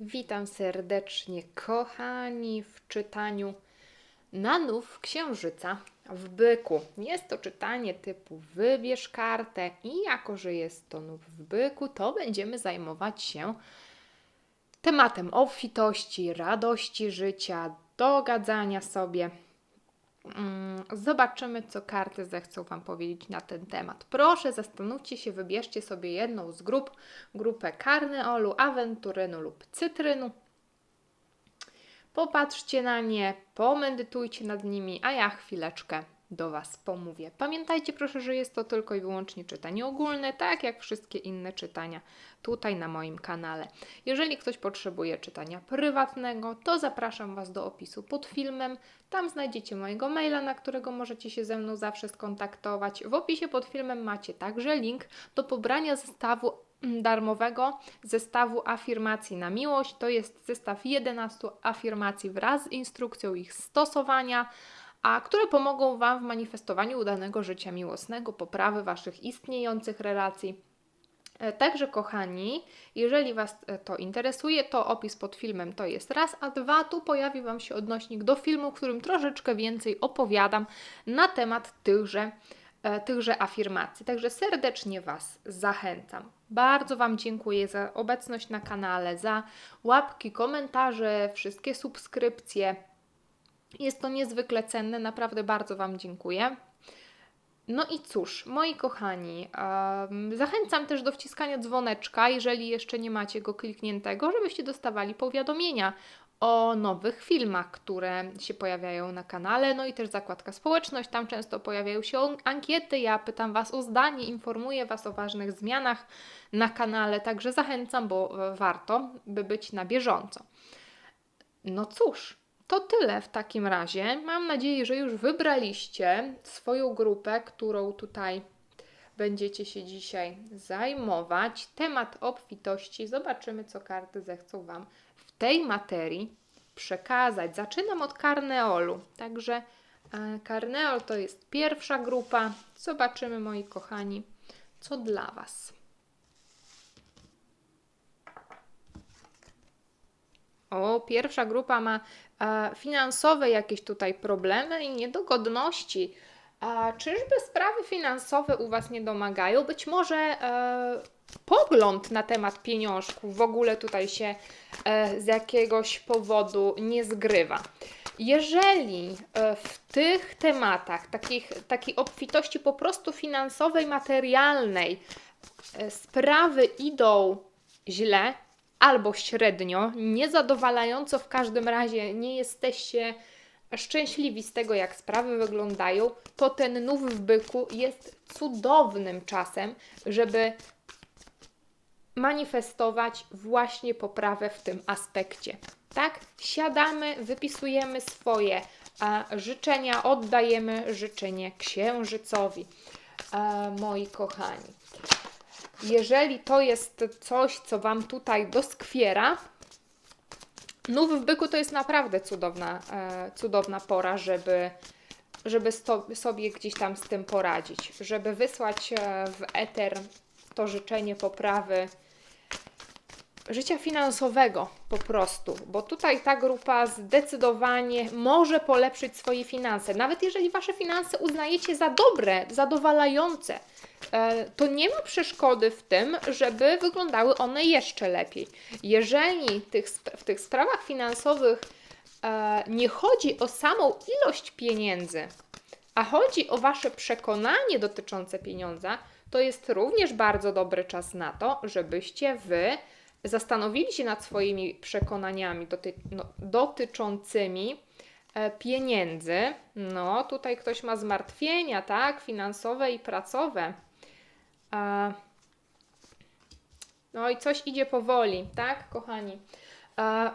Witam serdecznie, kochani, w czytaniu Nanów Księżyca w Byku. Jest to czytanie typu wybierz kartę i jako, że jest to nów w Byku, to będziemy zajmować się tematem obfitości, radości życia, dogadzania sobie. Mm, Zobaczymy, co karty zechcą Wam powiedzieć na ten temat. Proszę, zastanówcie się, wybierzcie sobie jedną z grup, grupę karneolu, awenturynu lub cytrynu. Popatrzcie na nie, pomedytujcie nad nimi, a ja chwileczkę do Was pomówię. Pamiętajcie proszę, że jest to tylko i wyłącznie czytanie ogólne, tak jak wszystkie inne czytania tutaj na moim kanale. Jeżeli ktoś potrzebuje czytania prywatnego, to zapraszam Was do opisu pod filmem. Tam znajdziecie mojego maila, na którego możecie się ze mną zawsze skontaktować. W opisie pod filmem macie także link do pobrania zestawu mm, darmowego zestawu afirmacji na miłość. To jest zestaw 11 afirmacji wraz z instrukcją ich stosowania, a które pomogą Wam w manifestowaniu udanego życia miłosnego, poprawy Waszych istniejących relacji. E, Także, kochani, jeżeli Was e, to interesuje, to opis pod filmem to jest raz, a dwa, tu pojawi Wam się odnośnik do filmu, w którym troszeczkę więcej opowiadam na temat tychże, e, tychże afirmacji. Także serdecznie Was zachęcam. Bardzo Wam dziękuję za obecność na kanale, za łapki, komentarze, wszystkie subskrypcje. Jest to niezwykle cenne, naprawdę bardzo Wam dziękuję. No i cóż, moi kochani, em, zachęcam też do wciskania dzwoneczka, jeżeli jeszcze nie macie go klikniętego, żebyście dostawali powiadomienia o nowych filmach, które się pojawiają na kanale. No i też zakładka społeczność, tam często pojawiają się ankiety. Ja pytam Was o zdanie, informuję Was o ważnych zmianach na kanale, także zachęcam, bo e, warto, by być na bieżąco. No cóż, to tyle w takim razie. Mam nadzieję, że już wybraliście swoją grupę, którą tutaj będziecie się dzisiaj zajmować. Temat obfitości. Zobaczymy, co karty zechcą Wam w tej materii przekazać. Zaczynam od karneolu. Także e, karneol to jest pierwsza grupa. Zobaczymy, moi kochani, co dla Was. O, pierwsza grupa ma e, finansowe jakieś tutaj problemy i niedogodności. A czyżby sprawy finansowe u Was nie domagają? Być może e, pogląd na temat pieniążków w ogóle tutaj się e, z jakiegoś powodu nie zgrywa. Jeżeli e, w tych tematach, takich, takiej obfitości po prostu finansowej, materialnej, e, sprawy idą źle albo średnio, niezadowalająco w każdym razie nie jesteście szczęśliwi z tego, jak sprawy wyglądają, to ten nów w byku jest cudownym czasem, żeby manifestować właśnie poprawę w tym aspekcie. Tak? Siadamy, wypisujemy swoje życzenia, oddajemy życzenie księżycowi, a, moi kochani. Jeżeli to jest coś, co Wam tutaj doskwiera, Nów w byku to jest naprawdę cudowna, e, cudowna pora, żeby, żeby sto, sobie gdzieś tam z tym poradzić, żeby wysłać e, w eter to życzenie poprawy życia finansowego po prostu, bo tutaj ta grupa zdecydowanie może polepszyć swoje finanse. Nawet jeżeli Wasze finanse uznajecie za dobre, zadowalające, to nie ma przeszkody w tym, żeby wyglądały one jeszcze lepiej. Jeżeli tych, w tych sprawach finansowych e, nie chodzi o samą ilość pieniędzy, a chodzi o Wasze przekonanie dotyczące pieniądza, to jest również bardzo dobry czas na to, żebyście Wy zastanowili się nad swoimi przekonaniami doty no, dotyczącymi e, pieniędzy. No, tutaj ktoś ma zmartwienia, tak, finansowe i pracowe. No i coś idzie powoli, tak, kochani?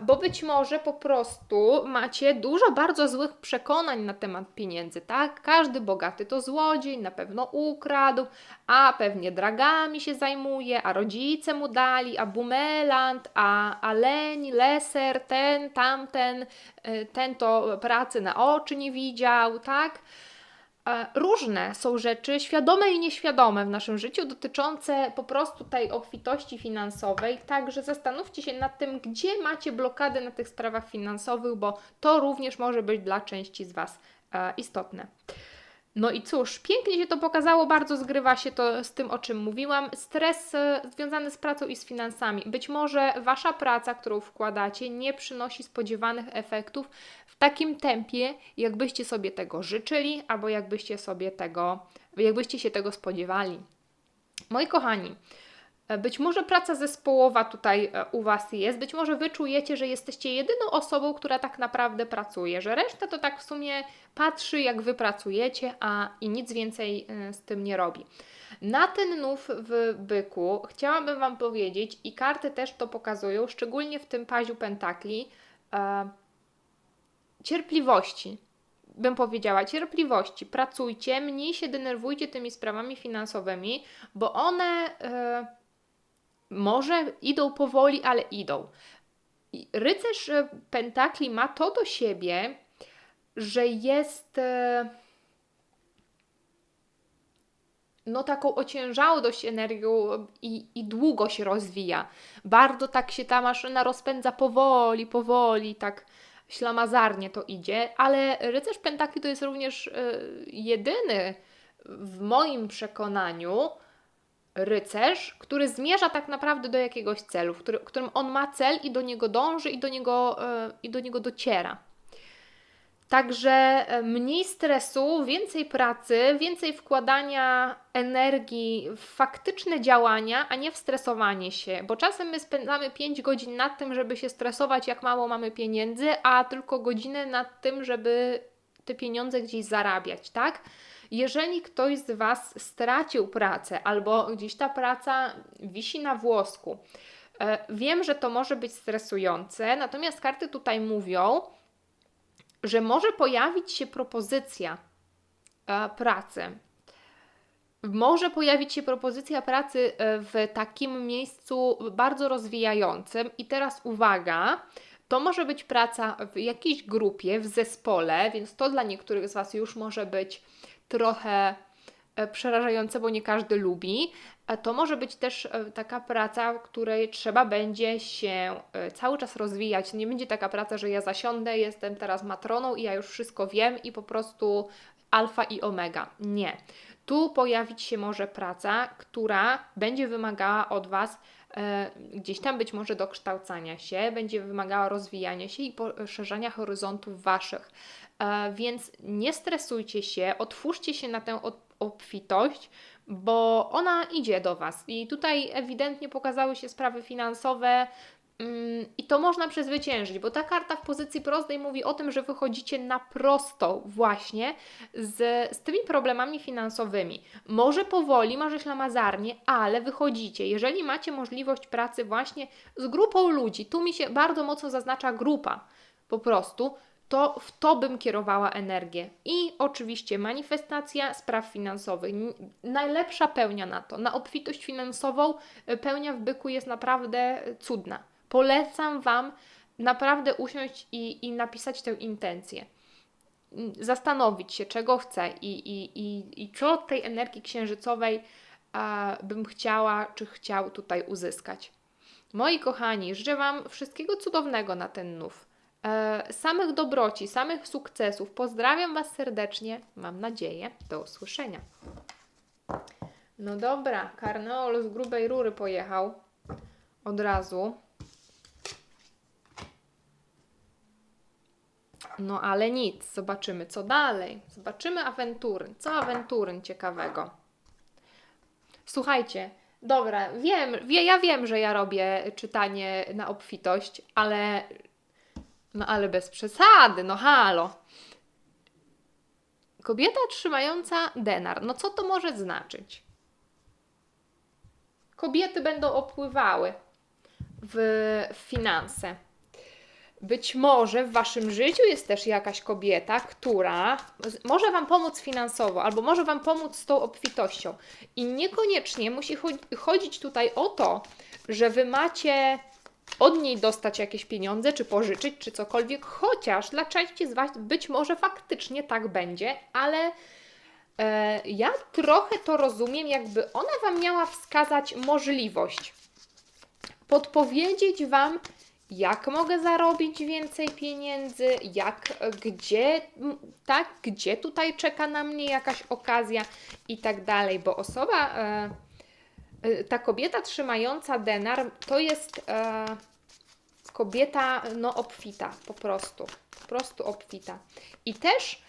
Bo być może po prostu macie dużo bardzo złych przekonań na temat pieniędzy, tak? Każdy bogaty to złodziej, na pewno ukradł, a pewnie dragami się zajmuje, a rodzice mu dali, a bumeland, a, a leń, leser, ten, tamten, y, ten to pracy na oczy nie widział, tak? E, Różne są rzeczy, świadome i nieświadome w naszym życiu, dotyczące po prostu tej obfitości finansowej. Także zastanówcie się nad tym, gdzie macie blokady na tych sprawach finansowych, bo to również może być dla części z Was e, istotne. No i cóż, pięknie się to pokazało, bardzo zgrywa się to z tym, o czym mówiłam. Stres e, związany z pracą i z finansami. Być może Wasza praca, którą wkładacie, nie przynosi spodziewanych efektów w takim tempie, jakbyście sobie tego życzyli, albo jakbyście sobie tego, jakbyście się tego spodziewali. Moi kochani, e, być może praca zespołowa tutaj e, u Was jest, być może Wy czujecie, że jesteście jedyną osobą, która tak naprawdę pracuje, że reszta to tak w sumie patrzy, jak Wy pracujecie, a i nic więcej e, z tym nie robi. Na ten nów w byku chciałabym Wam powiedzieć, i karty też to pokazują, szczególnie w tym paziu pentakli, cierpliwości bym powiedziała, cierpliwości. Pracujcie, mniej się denerwujcie tymi sprawami finansowymi, bo one e, może idą powoli, ale idą. Rycerz e, Pentakli ma to do siebie, że jest e, no taką ociężałą dość energią i, i długo się rozwija. Bardzo tak się ta maszyna rozpędza powoli, powoli, tak ślamazarnie to idzie, ale rycerz Pentakli to jest również e, jedyny w moim przekonaniu rycerz, który zmierza tak naprawdę do jakiegoś celu, w który, którym on ma cel i do niego dąży i do niego, e, i do niego dociera. Także e, mniej stresu, więcej pracy, więcej wkładania energii w faktyczne działania, a nie w stresowanie się, bo czasem my spędzamy 5 godzin nad tym, żeby się stresować, jak mało mamy pieniędzy, a tylko godzinę nad tym, żeby te pieniądze gdzieś zarabiać, tak? Jeżeli ktoś z Was stracił pracę albo gdzieś ta praca wisi na włosku, e, wiem, że to może być stresujące, natomiast karty tutaj mówią, że może pojawić się propozycja e, pracy. Może pojawić się propozycja pracy e, w takim miejscu bardzo rozwijającym, i teraz uwaga, to może być praca w jakiejś grupie, w zespole, więc to dla niektórych z Was już może być trochę przerażające, bo nie każdy lubi. E, To może być też e, taka praca, w której trzeba będzie się e, cały czas rozwijać. Nie będzie taka praca, że ja zasiądę, jestem teraz matroną i ja już wszystko wiem i po prostu alfa i omega. Nie. Tu pojawić się może praca, która będzie wymagała od Was e, gdzieś tam być może dokształcania się, będzie wymagała rozwijania się i poszerzania horyzontów Waszych. E, więc nie stresujcie się, otwórzcie się na tę od- obfitość, bo ona idzie do Was. I tutaj ewidentnie pokazały się sprawy finansowe. mm, I to można przezwyciężyć, bo ta karta w pozycji prostej mówi o tym, że wychodzicie na prostą właśnie z, z tymi problemami finansowymi. Może powoli, może ślamazarnie, ale wychodzicie. Jeżeli macie możliwość pracy właśnie z grupą ludzi, tu mi się bardzo mocno zaznacza grupa po prostu, to w to bym kierowała energię. I oczywiście manifestacja spraw finansowych. Najlepsza pełnia na to. Na obfitość finansową y, pełnia w byku jest naprawdę cudna. Polecam Wam naprawdę usiąść i, i napisać tę intencję. Zastanowić się, czego chcę i, i, i, i co od tej energii księżycowej a, bym chciała, czy chciał tutaj uzyskać. Moi kochani, życzę Wam wszystkiego cudownego na ten nów. E, samych dobroci, samych sukcesów. Pozdrawiam Was serdecznie. Mam nadzieję. Do usłyszenia. No dobra, karneol z grubej rury pojechał od razu. No ale nic, zobaczymy co dalej. Zobaczymy awentury. Co awentury ciekawego? Słuchajcie, dobra, wiem, wie, ja wiem, że ja robię czytanie na obfitość, ale no ale bez przesady, no halo. Kobieta trzymająca denar. No co to może znaczyć? Kobiety będą opływały w, finanse. Być może w waszym życiu jest też jakaś kobieta, która może wam pomóc finansowo, albo może wam pomóc z tą obfitością. I niekoniecznie musi cho- chodzić tutaj o to, że wy macie od niej dostać jakieś pieniądze, czy pożyczyć, czy cokolwiek, chociaż dla części z Was być może faktycznie tak będzie, ale E, ja trochę to rozumiem, jakby ona Wam miała wskazać możliwość, podpowiedzieć Wam, jak mogę zarobić więcej pieniędzy, jak, gdzie, tak, gdzie tutaj czeka na mnie jakaś okazja i tak dalej, bo osoba, e, ta kobieta trzymająca denar, to jest e, kobieta, no, obfita, po prostu, po prostu obfita. I też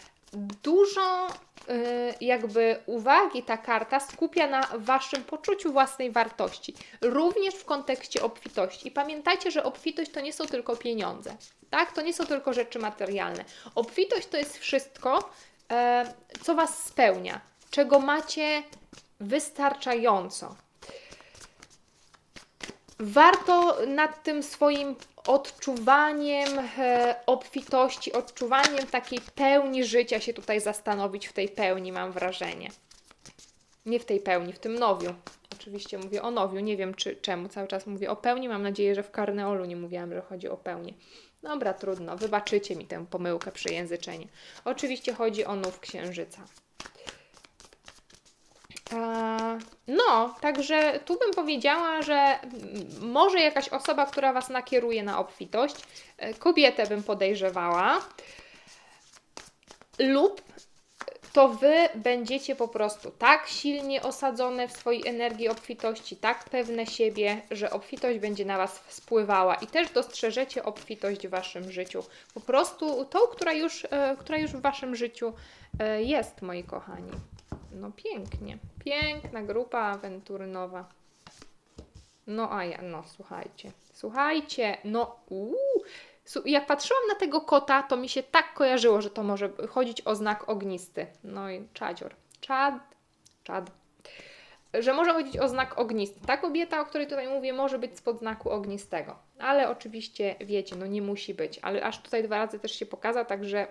dużo y, jakby uwagi ta karta skupia na Waszym poczuciu własnej wartości, również w kontekście obfitości. I pamiętajcie, że obfitość to nie są tylko pieniądze, tak? To nie są tylko rzeczy materialne. Obfitość to jest wszystko, e, co Was spełnia, czego macie wystarczająco. Warto nad tym swoim odczuwaniem e, obfitości, odczuwaniem takiej pełni życia się tutaj zastanowić w tej pełni, mam wrażenie. Nie w tej pełni, w tym nowiu. Oczywiście mówię o nowiu, nie wiem czy, czemu cały czas mówię o pełni. Mam nadzieję, że w karneolu nie mówiłam, że chodzi o pełnię. Dobra, trudno, wybaczycie mi tę pomyłkę przy języczeniu. Oczywiście chodzi o nów księżyca. E, No, także tu bym powiedziała, że może jakaś osoba, która Was nakieruje na obfitość, e, kobietę bym podejrzewała, lub to Wy będziecie po prostu tak silnie osadzone w swojej energii obfitości, tak pewne siebie, że obfitość będzie na Was spływała i też dostrzeżecie obfitość w Waszym życiu. Po prostu tą, która już, e, która już w Waszym życiu jest, moi kochani. No pięknie. Piękna grupa awenturynowa. No a ja, no słuchajcie. Słuchajcie, no uuu. Jak patrzyłam na tego kota, to mi się tak kojarzyło, że to może chodzić o znak ognisty. No i czadzior. Czad. Czad. Że może chodzić o znak ognisty. Ta kobieta, o której tutaj mówię, może być spod znaku ognistego. Ale oczywiście wiecie, no nie musi być. Ale aż tutaj dwa razy też się pokazał, także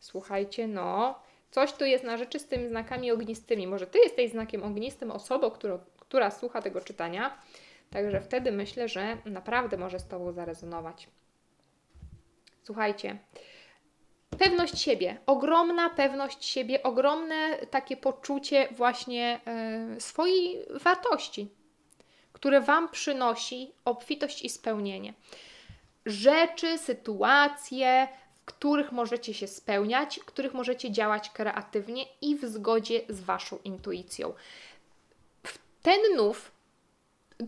słuchajcie, no coś tu jest na rzeczy z tymi znakami ognistymi. Może ty jesteś znakiem ognistym, osobą, którą, która słucha tego czytania. Także wtedy myślę, że naprawdę może z Tobą zarezonować. Słuchajcie, pewność siebie, ogromna pewność siebie, ogromne takie poczucie właśnie e, swojej wartości, które Wam przynosi obfitość i spełnienie. Rzeczy, sytuacje, których możecie się spełniać, których możecie działać kreatywnie i w zgodzie z Waszą intuicją. Ten nów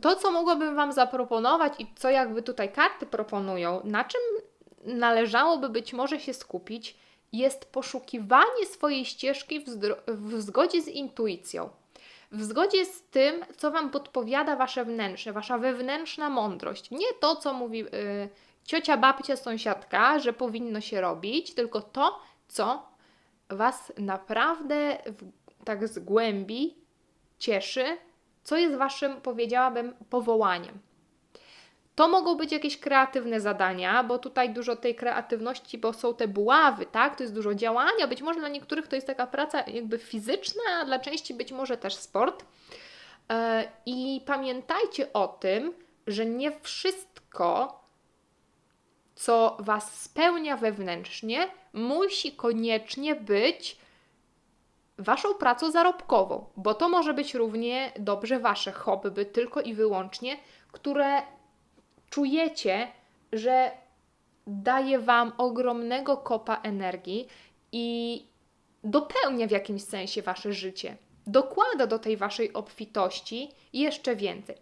to, co mogłabym Wam zaproponować i co jakby tutaj karty proponują, na czym należałoby być może się skupić, jest poszukiwanie swojej ścieżki w, w zgodzie z intuicją. W zgodzie z tym, co Wam podpowiada Wasze wnętrze, Wasza wewnętrzna mądrość. Nie to, co mówi y, ciocia, babcia, sąsiadka, że powinno się robić, tylko to, co Was naprawdę w, tak z głębi cieszy, co jest Waszym, powiedziałabym, powołaniem. To mogą być jakieś kreatywne zadania, bo tutaj dużo tej kreatywności, bo są te buławy, tak? To jest dużo działania. Być może dla niektórych to jest taka praca jakby fizyczna, a dla części być może też sport. E, I pamiętajcie o tym, że nie wszystko, co Was spełnia wewnętrznie, musi koniecznie być Waszą pracą zarobkową, bo to może być równie dobrze Wasze hobby, tylko i wyłącznie, które czujecie, że daje Wam ogromnego kopa energii i dopełnia w jakimś sensie Wasze życie. Dokłada do tej Waszej obfitości jeszcze więcej.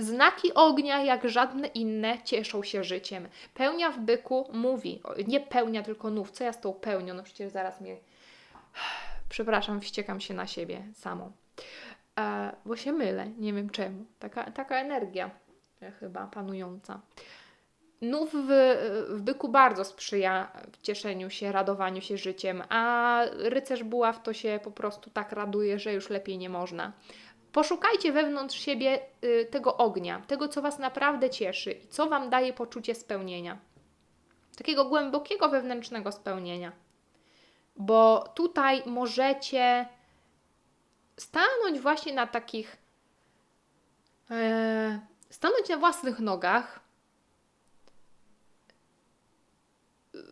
Znaki ognia, jak żadne inne, cieszą się życiem. Pełnia w byku mówi, nie pełnia, tylko nów. Co ja z tą pełnią? No przecież zaraz mnie. Przepraszam, wściekam się na siebie samą. E, bo się mylę, nie wiem czemu. Taka, taka energia e, chyba panująca. Nów w, w byku bardzo sprzyja cieszeniu się, radowaniu się życiem, a rycerz buław to się po prostu tak raduje, że już lepiej nie można. Poszukajcie wewnątrz siebie y, tego ognia, tego, co Was naprawdę cieszy i co Wam daje poczucie spełnienia. Takiego głębokiego wewnętrznego spełnienia. Bo tutaj możecie stanąć właśnie na takich. E, stanąć na własnych nogach,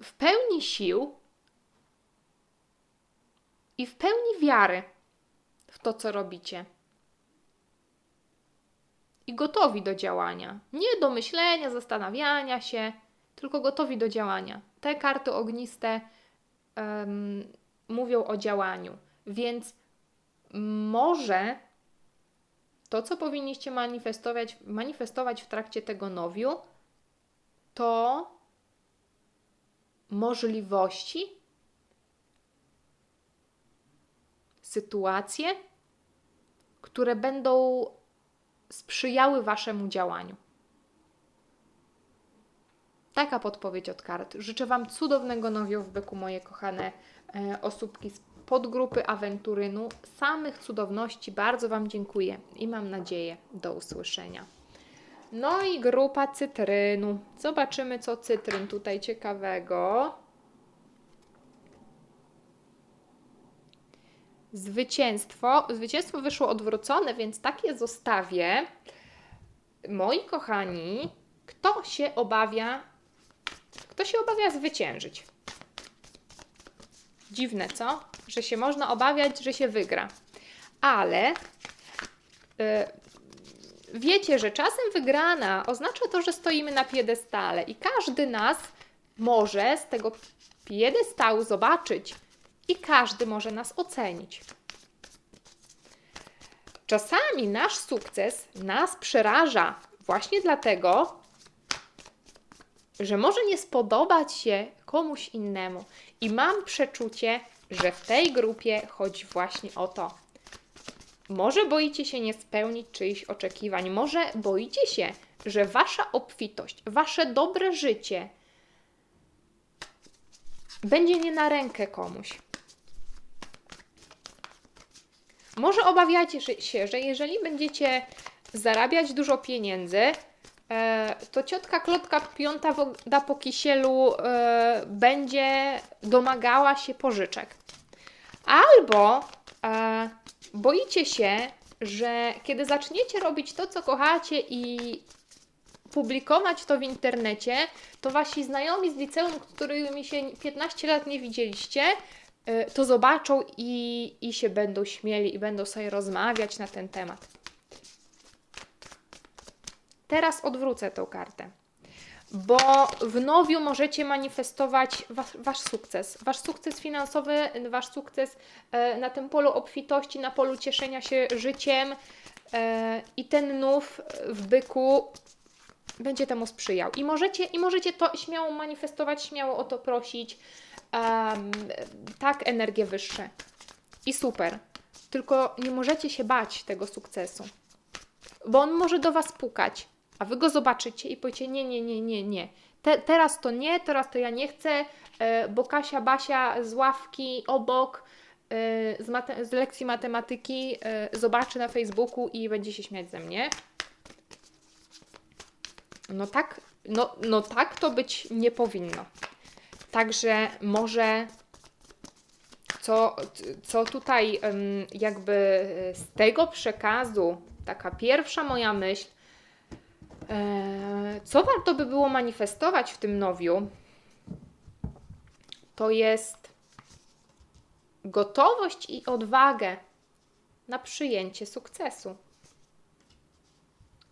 w pełni sił, i w pełni wiary w to, co robicie. I gotowi do działania. Nie do myślenia, zastanawiania się, tylko gotowi do działania. Te karty ogniste em, mówią o działaniu, więc może to, co powinniście manifestować, manifestować w trakcie tego nowiu, to możliwości, sytuacje, które będą sprzyjały Waszemu działaniu. Taka podpowiedź od kart. Życzę Wam cudownego nowiu w byku, moje kochane e, osóbki z podgrupy Awenturynu. Samych cudowności bardzo Wam dziękuję i mam nadzieję do usłyszenia. No i grupa cytrynu. Zobaczymy, co cytryn tutaj ciekawego. Zwycięstwo. Zwycięstwo wyszło odwrócone, więc takie zostawię. Moi kochani, kto się obawia? Kto się obawia zwyciężyć? Dziwne, co? Że się można obawiać, że się wygra. Ale y, wiecie, że czasem wygrana oznacza to, że stoimy na piedestale i każdy nas może z tego piedestału zobaczyć i każdy może nas ocenić. Czasami nasz sukces nas przeraża właśnie dlatego, że może nie spodobać się komuś innemu. I mam przeczucie, że w tej grupie chodzi właśnie o to. Może boicie się nie spełnić czyichś oczekiwań, może boicie się, że wasza obfitość, wasze dobre życie będzie nie na rękę komuś. Może obawiacie się, że jeżeli będziecie zarabiać dużo pieniędzy, e, to ciotka Klotka Piąta da po kisielu e, będzie domagała się pożyczek. Albo e, boicie się, że kiedy zaczniecie robić to, co kochacie i publikować to w internecie, to wasi znajomi z liceum, którymi się 15 lat nie widzieliście, to zobaczą i, i się będą śmieli i będą sobie rozmawiać na ten temat. Teraz odwrócę tą kartę, bo w nowiu możecie manifestować was, wasz sukces. Wasz sukces finansowy, wasz sukces e, na tym polu obfitości, na polu cieszenia się życiem e, i ten nów w byku będzie temu sprzyjał. I możecie, I możecie to śmiało manifestować, śmiało o to prosić. Um, tak, energie wyższe. I super. Tylko nie możecie się bać tego sukcesu. Bo on może do Was pukać, a Wy go zobaczycie i powiecie: Nie, nie, nie, nie, nie. Te, teraz to nie, teraz to ja nie chcę, e, bo Kasia, Basia z ławki obok e, z, mate- z lekcji matematyki e, zobaczy na Facebooku i będzie się śmiać ze mnie. No tak, no, no tak to być nie powinno. Także może co, co tutaj jakby z tego przekazu, taka pierwsza moja myśl, e, co warto by było manifestować w tym nowiu, to jest gotowość i odwagę na przyjęcie sukcesu.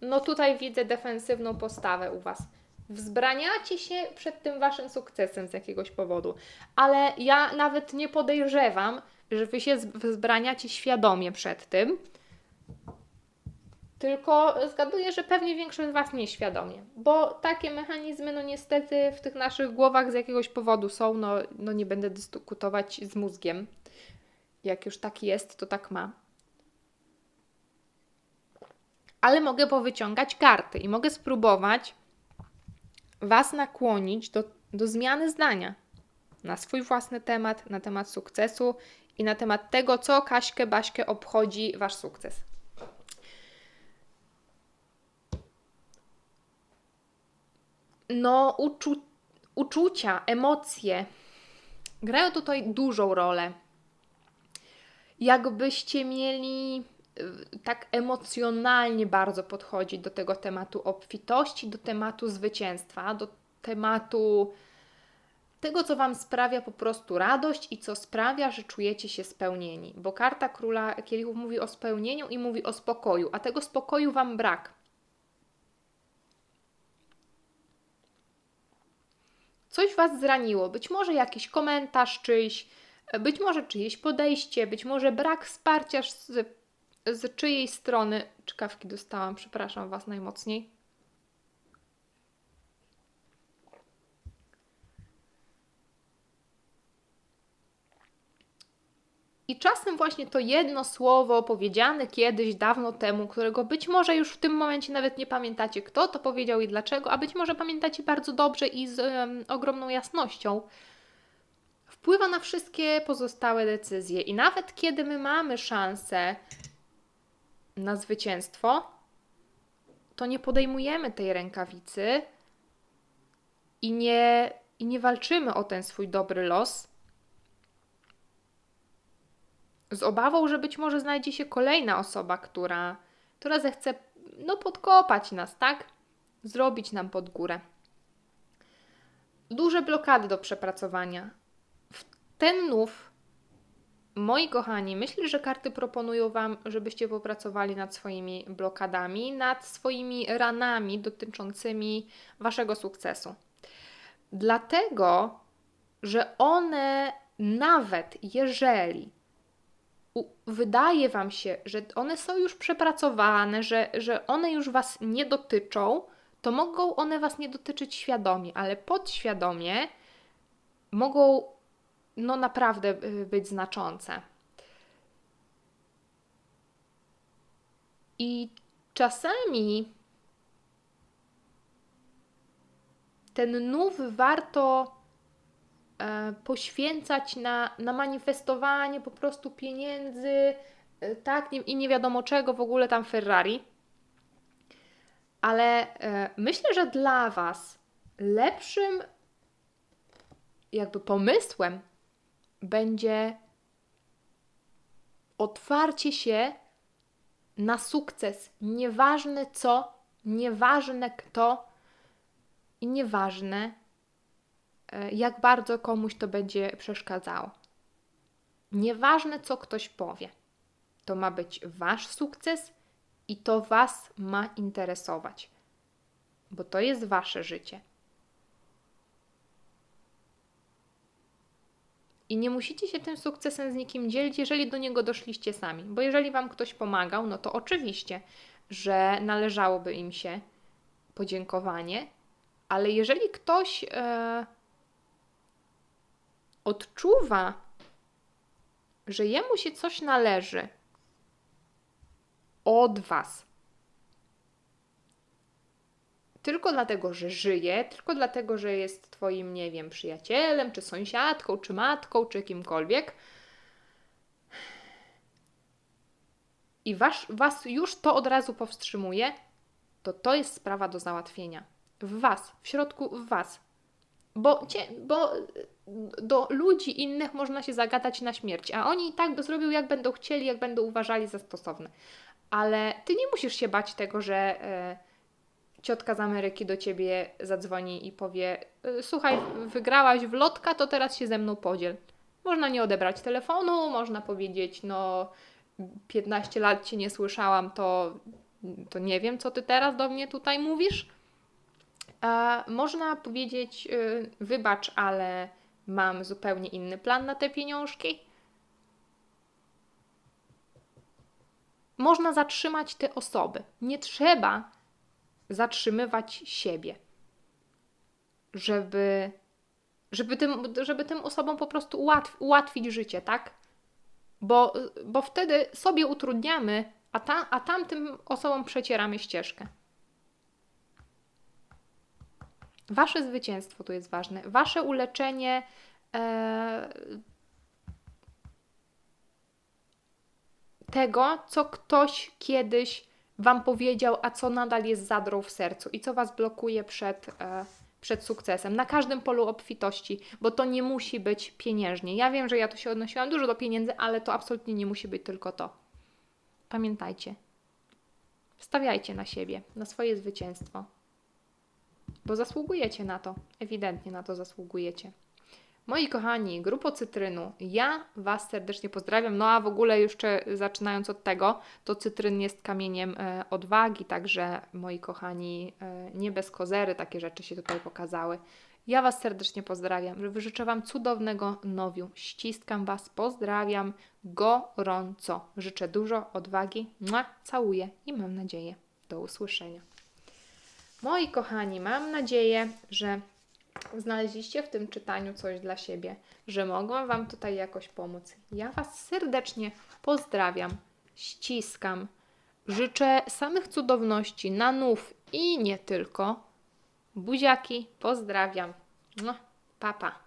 No tutaj widzę defensywną postawę u Was. Wzbraniacie się przed tym Waszym sukcesem z jakiegoś powodu, ale ja nawet nie podejrzewam, że Wy się wzbraniacie świadomie przed tym, tylko zgaduję, że pewnie większość z Was nieświadomie, bo takie mechanizmy, no niestety w tych naszych głowach z jakiegoś powodu są, no, no nie będę dyskutować z mózgiem. Jak już tak jest, to tak ma. Ale mogę powyciągać karty i mogę spróbować Was nakłonić do, do zmiany zdania na swój własny temat, na temat sukcesu i na temat tego, co Kaśkę, Baśkę obchodzi Wasz sukces. No, uczu uczucia, emocje grają tutaj dużą rolę. Jakbyście mieli tak emocjonalnie bardzo podchodzi do tego tematu obfitości, do tematu zwycięstwa, do tematu tego, co Wam sprawia po prostu radość i co sprawia, że czujecie się spełnieni. Bo karta króla kielichów mówi o spełnieniu i mówi o spokoju, a tego spokoju Wam brak. Coś Was zraniło, być może jakiś komentarz czyjś, być może czyjeś podejście, być może brak wsparcia z, z czyjej strony. Czkawki dostałam, przepraszam Was najmocniej. I czasem właśnie to jedno słowo powiedziane kiedyś, dawno temu, którego być może już w tym momencie nawet nie pamiętacie, kto to powiedział i dlaczego, a być może pamiętacie bardzo dobrze i z um, ogromną jasnością, wpływa na wszystkie pozostałe decyzje. I nawet kiedy my mamy szansę na zwycięstwo, to nie podejmujemy tej rękawicy i nie, i nie walczymy o ten swój dobry los z obawą, że być może znajdzie się kolejna osoba, która, która zechce no, podkopać nas, tak? Zrobić nam pod górę. Duże blokady do przepracowania. W ten nów, moi kochani, myślę, że karty proponują Wam, żebyście popracowali nad swoimi blokadami, nad swoimi ranami dotyczącymi Waszego sukcesu. Dlatego, że one, nawet jeżeli wydaje Wam się, że one są już przepracowane, że, że one już Was nie dotyczą, to mogą one Was nie dotyczyć świadomie, ale podświadomie mogą no naprawdę y, być znaczące. I czasami ten nów warto E, poświęcać na, na manifestowanie po prostu pieniędzy, e, tak, i nie wiadomo czego, w ogóle tam Ferrari. Ale e, myślę, że dla Was lepszym jakby pomysłem będzie otwarcie się na sukces. Nieważne co, nieważne kto i nieważne E, jak bardzo komuś to będzie przeszkadzało. Nieważne, co ktoś powie, to ma być wasz sukces i to was ma interesować, bo to jest wasze życie. I nie musicie się tym sukcesem z nikim dzielić, jeżeli do niego doszliście sami. Bo jeżeli wam ktoś pomagał, no to oczywiście, że należałoby im się podziękowanie, ale jeżeli ktoś. Yy, odczuwa, że jemu się coś należy od Was, tylko dlatego, że żyje, tylko dlatego, że jest Twoim, nie wiem, przyjacielem, czy sąsiadką, czy matką, czy kimkolwiek, i was, Was już to od razu powstrzymuje, to to jest sprawa do załatwienia. W Was, w środku w Was. Bo, bo do ludzi innych można się zagadać na śmierć, a oni i tak zrobią, jak będą chcieli, jak będą uważali za stosowne. Ale ty nie musisz się bać tego, że e, ciotka z Ameryki do ciebie zadzwoni i powie: e, Słuchaj, wygrałaś w lotka, to teraz się ze mną podziel. Można nie odebrać telefonu, można powiedzieć: No, 15 lat cię nie słyszałam, to, to nie wiem, co ty teraz do mnie tutaj mówisz. E, można powiedzieć: y, Wybacz, ale mam zupełnie inny plan na te pieniążki. Można zatrzymać te osoby. Nie trzeba zatrzymywać siebie, żeby, żeby, tym, żeby tym osobom po prostu ułatw, ułatwić życie, tak? Bo, bo wtedy sobie utrudniamy, a, ta, a tamtym osobom przecieramy ścieżkę. Wasze zwycięstwo tu jest ważne, wasze uleczenie. E, tego, co ktoś kiedyś Wam powiedział, a co nadal jest zadrą w sercu i co Was blokuje przed, e, przed sukcesem na każdym polu obfitości, bo to nie musi być pieniężnie. Ja wiem, że ja tu się odnosiłam dużo do pieniędzy, ale to absolutnie nie musi być tylko to. Pamiętajcie, stawiajcie na siebie, na swoje zwycięstwo bo zasługujecie na to. Ewidentnie na to zasługujecie. Moi kochani, grupo Cytrynu, ja Was serdecznie pozdrawiam. No a w ogóle jeszcze zaczynając od tego, to cytryn jest kamieniem e, odwagi, także moi kochani, e, nie bez kozery takie rzeczy się tutaj pokazały. Ja Was serdecznie pozdrawiam. Życzę Wam cudownego nowiu. Ściskam Was, pozdrawiam gorąco. Życzę dużo odwagi. Mua, całuję i mam nadzieję do usłyszenia. Moi kochani, mam nadzieję, że znaleźliście w tym czytaniu coś dla siebie, że mogłam Wam tutaj jakoś pomóc. Ja Was serdecznie pozdrawiam, ściskam. Życzę samych cudowności na nów i nie tylko. Buziaki, pozdrawiam. No, papa.